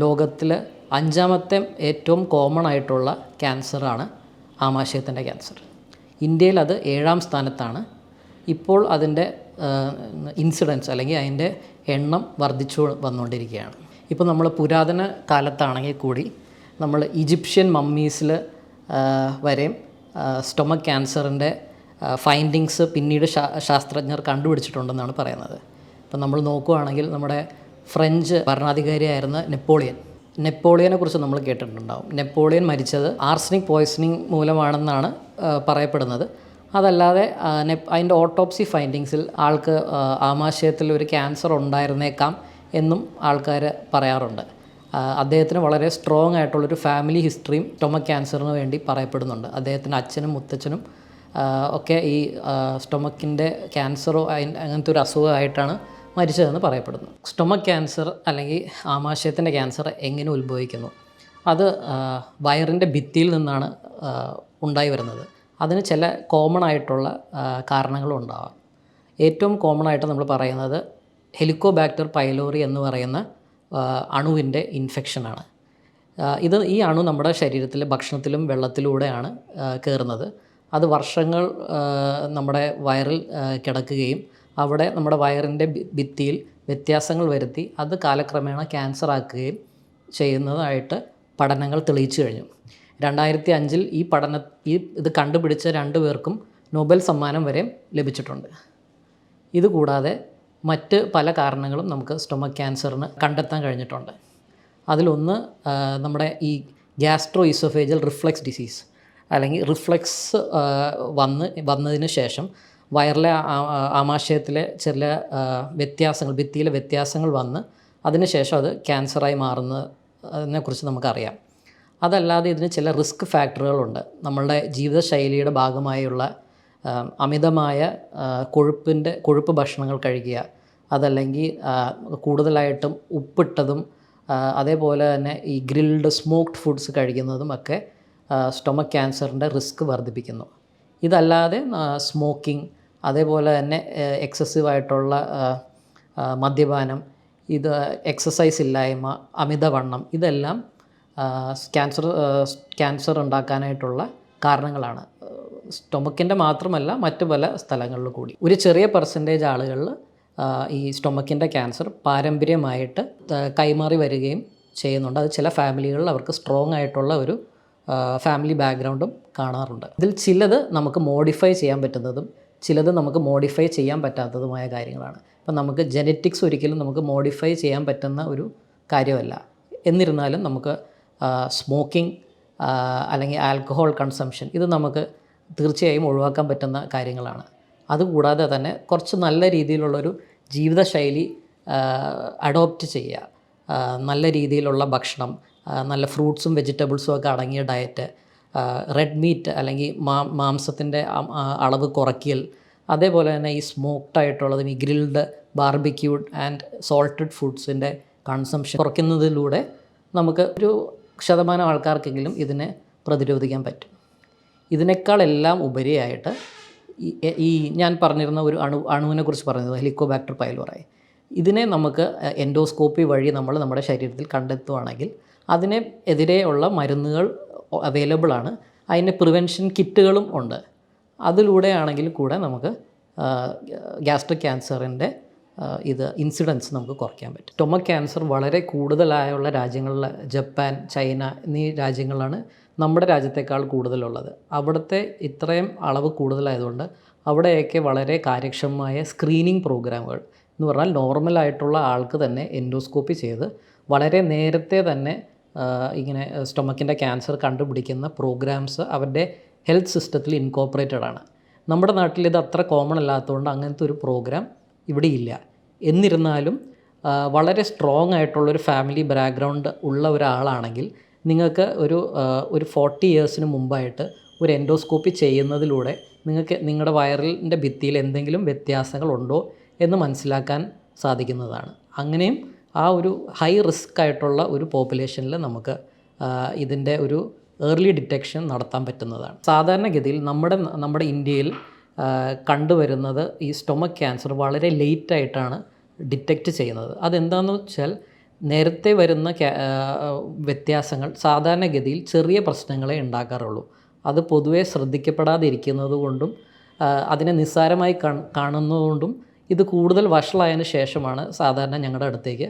ലോകത്തിൽ അഞ്ചാമത്തെ ഏറ്റവും കോമൺ ആയിട്ടുള്ള ക്യാൻസറാണ് ആമാശയത്തിന്റെ ക്യാൻസർ ഇന്ത്യയിൽ അത് ഏഴാം സ്ഥാനത്താണ്. ഇപ്പോൾ അതിന്റെ ഇൻസിഡൻസ് അല്ലെങ്കിൽ അതിന്റെ എണ്ണം വർദ്ധിച്ചു വന്നുകൊണ്ടിരിക്കുകയാണ്. ഇപ്പോൾ നമ്മൾ പുരാതന കാലത്താണെങ്കിൽ കൂടി നമ്മൾ ഈജിപ്ഷ്യൻ മമ്മീസിൽ വരെയും സ്റ്റൊമക് ക്യാൻസറിന്റെ ഫൈൻഡിങ്സ് പിന്നീട് ശാസ്ത്രജ്ഞർ കണ്ടുപിടിച്ചിട്ടുണ്ടെന്നാണ് പറയുന്നത്. ഇപ്പം നമ്മൾ നോക്കുകയാണെങ്കിൽ നമ്മുടെ ഫ്രഞ്ച് ഭരണാധികാരിയായിരുന്ന നെപ്പോളിയൻ. നെപ്പോളിയനെ കുറിച്ച് നമ്മൾ കേട്ടിട്ടുണ്ടാവും. നെപ്പോളിയൻ മരിച്ചത് ആർസനിക് പോയ്സണിങ് മൂലമാണെന്നാണ് പറയപ്പെടുന്നത്. അതല്ലാതെ അതിന്റെ ഓട്ടോപ്സി ഫൈൻഡിങ്സിൽ ആൾക്ക് ആമാശയത്തിൽ ഒരു ക്യാൻസർ ഉണ്ടായിരുന്നേക്കാം എന്നും ആൾക്കാർ പറയാറുണ്ട്. അദ്ദേഹത്തിന് വളരെ സ്ട്രോങ് ആയിട്ടുള്ളൊരു ഫാമിലി ഹിസ്റ്ററിയും സ്റ്റൊമക് ക്യാൻസറിന് വേണ്ടി പറയപ്പെടുന്നുണ്ട്. അദ്ദേഹത്തിന്റെ അച്ഛനും മുത്തച്ഛനും ഒക്കെ ഈ സ്റ്റൊമക്കിന്റെ ക്യാൻസറോ അങ്ങനത്തെ ഒരു അസുഖമായിട്ടാണ് മരിച്ചതെന്ന് പറയപ്പെടുന്നു. സ്റ്റൊമക് ക്യാൻസർ അല്ലെങ്കിൽ ആമാശയത്തിന്റെ ക്യാൻസർ എങ്ങനെ ഉത്ഭവിക്കുന്നു? അത് വയറിന്റെ ഭിത്തിയിൽ നിന്നാണ് ഉണ്ടായി വരുന്നത്. അതിന് ചില കോമൺ ആയിട്ടുള്ള കാരണങ്ങളും ഉണ്ടാവാം. ഏറ്റവും കോമൺ ആയിട്ട് നമ്മൾ പറയുന്നത് ഹെലിക്കോബാക്ടർ പൈലോറി എന്ന് പറയുന്ന അണുവിന്റെ ഇൻഫെക്ഷനാണ് ഇത് ഈ അണു നമ്മുടെ ശരീരത്തിൽ ഭക്ഷണത്തിലും വെള്ളത്തിലൂടെയാണ് കയറുന്നത് അത് വർഷങ്ങൾ നമ്മുടെ വയറിൽ കിടക്കുകയും അവിടെ നമ്മുടെ വയറിന്റെ ഭിത്തിയിൽ വ്യത്യാസങ്ങൾ വരുത്തി അത് കാലക്രമേണ ക്യാൻസർ ആക്കുകയും ചെയ്യുന്നതായിട്ട് പഠനങ്ങൾ തെളിയിച്ചു കഴിഞ്ഞു. രണ്ടായിരത്തി അഞ്ചിൽ ഈ പഠന ഈ ഇത് കണ്ടുപിടിച്ച രണ്ടു പേർക്കും നൊബൽ സമ്മാനം വരെ ലഭിച്ചിട്ടുണ്ട്. ഇതുകൂടാതെ മറ്റ് പല കാരണങ്ങളും നമുക്ക് സ്റ്റൊമക് ക്യാൻസറിന് കണ്ടെത്താൻ കഴിഞ്ഞിട്ടുണ്ട്. അതിലൊന്ന് നമ്മുടെ ഈ ഗ്യാസ്ട്രോ ഇസോഫേജൽ റിഫ്ലക്സ് ഡിസീസ് അല്ലെങ്കിൽ റിഫ്ലക്സ് വന്ന് വന്നതിന് ശേഷം വയറിലെ ആമാശയത്തിലെ ചില വ്യത്യാസങ്ങൾ ഭിത്തിയിലെ വ്യത്യാസങ്ങൾ വന്ന് അതിനുശേഷം അത് ക്യാൻസറായി മാറുന്നതിനെക്കുറിച്ച് നമുക്കറിയാം. അതല്ലാതെ ഇതിന് ചില റിസ്ക് ഫാക്ടറുകളുണ്ട്. നമ്മളുടെ ജീവിതശൈലിയുടെ ഭാഗമായുള്ള അമിതമായ കൊഴുപ്പിന്റെ കൊഴുപ്പ് ഭക്ഷണങ്ങൾ കഴിക്കുക അതല്ലെങ്കിൽ കൂടുതലായിട്ടും ഉപ്പിട്ടതും അതേപോലെ തന്നെ ഈ ഗ്രിൽഡ് സ്മോക്ക്ഡ് ഫുഡ്സ് കഴിക്കുന്നതും ഒക്കെ സ്റ്റൊമക് ക്യാൻസറിന്റെ റിസ്ക് വർദ്ധിപ്പിക്കുന്നു. ഇതല്ലാതെ സ്മോക്കിംഗ് അതേപോലെ തന്നെ എക്സസീവ് ആയിട്ടുള്ള മദ്യപാനം ഇത് എക്സസൈസ് ഇല്ലായ്മ അമിതവണ്ണം ഇതെല്ലാം ക്യാൻസർ ക്യാൻസർ ഉണ്ടാക്കാനായിട്ടുള്ള കാരണങ്ങളാണ്. സ്റ്റൊമക്കിന്റെ മാത്രമല്ല മറ്റു പല സ്ഥലങ്ങളിൽ കൂടി. ഒരു ചെറിയ പെർസെന്റേജ് ആളുകളിൽ ഈ സ്റ്റൊമക്കിന്റെ ക്യാൻസർ പാരമ്പര്യമായിട്ട് കൈമാറി വരികയും ചെയ്യുന്നുണ്ട്. അത് ചില ഫാമിലികളിൽ അവർക്ക് സ്ട്രോങ് ആയിട്ടുള്ള ഒരു ഫാമിലി ബാക്ക്ഗ്രൗണ്ടും കാണാറുണ്ട്. ഇതിൽ ചിലത് നമുക്ക് മോഡിഫൈ ചെയ്യാൻ പറ്റുന്നതും ചിലത് നമുക്ക് മോഡിഫൈ ചെയ്യാൻ പറ്റാത്തതുമായ കാര്യങ്ങളാണ്. അപ്പം നമുക്ക് ജനറ്റിക്സ് ഒരിക്കലും നമുക്ക് മോഡിഫൈ ചെയ്യാൻ പറ്റുന്ന ഒരു കാര്യമല്ല. എന്നിരുന്നാലും നമുക്ക് സ്മോക്കിംഗ് അല്ലെങ്കിൽ ആൽക്കഹോൾ കൺസംഷൻ ഇത് നമുക്ക് തീർച്ചയായും ഒഴിവാക്കാൻ പറ്റുന്ന കാര്യങ്ങളാണ്. അതുകൂടാതെ തന്നെ കുറച്ച് നല്ല രീതിയിലുള്ളൊരു ജീവിതശൈലി അഡോപ്റ്റ് ചെയ്യുക. നല്ല രീതിയിലുള്ള ഭക്ഷണം നല്ല ഫ്രൂട്ട്സും വെജിറ്റബിൾസും ഒക്കെ അടങ്ങിയ ഡയറ്റ് റെഡ് മീറ്റ് അല്ലെങ്കിൽ മാ മാംസത്തിന്റെ അളവ് കുറയ്ക്കൽ. അതേപോലെ തന്നെ ഈ സ്മോക്ഡ് ആയിട്ടുള്ളതും ഈ ഗ്രിൽഡ് ബാർബിക്യൂഡ് ആൻഡ് സോൾട്ടഡ് ഫുഡ്സിന്റെ കൺസംഷൻ കുറയ്ക്കുന്നതിലൂടെ നമുക്ക് ഒരു ശതമാനം ആൾക്കാർക്കെങ്കിലും ഇതിനെ പ്രതിരോധിക്കാൻ പറ്റും. ഇതിനേക്കാളെല്ലാം ഉപരിയായിട്ട് ഈ ഞാൻ പറഞ്ഞിരുന്ന ഒരു അണു അണുവിനെ കുറിച്ച് പറഞ്ഞത് ഹെലിക്കോബാക്ടർ പൈലോറായി ഇതിനെ നമുക്ക് എൻഡോസ്കോപ്പി വഴി നമ്മൾ നമ്മുടെ ശരീരത്തിൽ കണ്ടെത്തുവാണെങ്കിൽ അതിനെ എതിരെയുള്ള മരുന്നുകൾ അവൈലബിൾ ആണ് അതിന്റെ പ്രിവെൻഷൻ കിറ്റുകളും ഉണ്ട്. അതിലൂടെയാണെങ്കിൽ കൂടെ നമുക്ക് ഗ്യാസ്ട്രിക് ക്യാൻസറിന്റെ ഇത് ഇൻസിഡൻസ് നമുക്ക് കുറയ്ക്കാൻ പറ്റും. ടൊമക് ക്യാൻസർ വളരെ കൂടുതലായുള്ള രാജ്യങ്ങളിൽ ജപ്പാൻ ചൈന എന്നീ രാജ്യങ്ങളിലാണ് നമ്മുടെ രാജ്യത്തേക്കാൾ കൂടുതലുള്ളത്. അവിടുത്തെ ഇത്രയും അളവ് കൂടുതലായതുകൊണ്ട് അവിടെയൊക്കെ വളരെ കാര്യക്ഷമമായ സ്ക്രീനിങ് പ്രോഗ്രാമുകൾ എന്ന് പറഞ്ഞാൽ നോർമലായിട്ടുള്ള ആൾക്ക് തന്നെ എൻഡോസ്കോപ്പി ചെയ്ത് വളരെ നേരത്തെ തന്നെ ഇങ്ങനെ സ്റ്റൊമക്കിന്റെ ക്യാൻസർ കണ്ടുപിടിക്കുന്ന പ്രോഗ്രാംസ് അവരുടെ ഹെൽത്ത് സിസ്റ്റത്തിൽ ഇൻകോപ്പറേറ്റഡ് ആണ്. നമ്മുടെ നാട്ടിൽ ഇത് അത്ര കോമൺ അല്ലാത്തതുകൊണ്ട് അങ്ങനത്തെ ഒരു പ്രോഗ്രാം ഇവിടെ ഇല്ല. എന്നിരുന്നാലും വളരെ സ്ട്രോങ് ആയിട്ടുള്ളൊരു ഫാമിലി ബാക്ക്ഗ്രൗണ്ട് ഉള്ള ഒരാളാണെങ്കിൽ നിങ്ങൾക്ക് ഒരു ഒരു ഫോർട്ടി ഇയേഴ്സിന് മുമ്പായിട്ട് ഒരു എൻഡോസ്കോപ്പി ചെയ്യുന്നതിലൂടെ നിങ്ങൾക്ക് നിങ്ങളുടെ വയറിന്റെ ഭിത്തിയിൽ എന്തെങ്കിലും വ്യത്യാസങ്ങളുണ്ടോ എന്ന് മനസ്സിലാക്കാൻ സാധിക്കുന്നതാണ്. അങ്ങനെയും ആ ഒരു ഹൈ റിസ്ക് ആയിട്ടുള്ള ഒരു പോപ്പുലേഷനിൽ നമുക്ക് ഇതിന്റെ ഒരു ഏർലി ഡിറ്റക്ഷൻ നടത്താൻ പറ്റുന്നതാണ്. സാധാരണഗതിയിൽ നമ്മുടെ നമ്മുടെ ഇന്ത്യയിൽ കണ്ടുവരുന്നത് ഈ സ്റ്റൊമക് ക്യാൻസർ വളരെ ലേറ്റായിട്ടാണ് ഡിറ്റക്റ്റ് ചെയ്യുന്നത്. അതെന്താണെന്ന് വെച്ചാൽ നേരത്തെ വരുന്ന വ്യത്യാസങ്ങൾ സാധാരണഗതിയിൽ ചെറിയ പ്രശ്നങ്ങളെ ഉണ്ടാക്കാറുള്ളൂ. അത് പൊതുവേ ശ്രദ്ധിക്കപ്പെടാതിരിക്കുന്നത് കൊണ്ടും അതിനെ നിസ്സാരമായി കാണുന്നതുകൊണ്ടും ഇത് കൂടുതൽ വഷളായതിനു ശേഷമാണ് സാധാരണ ഞങ്ങളുടെ അടുത്തേക്ക്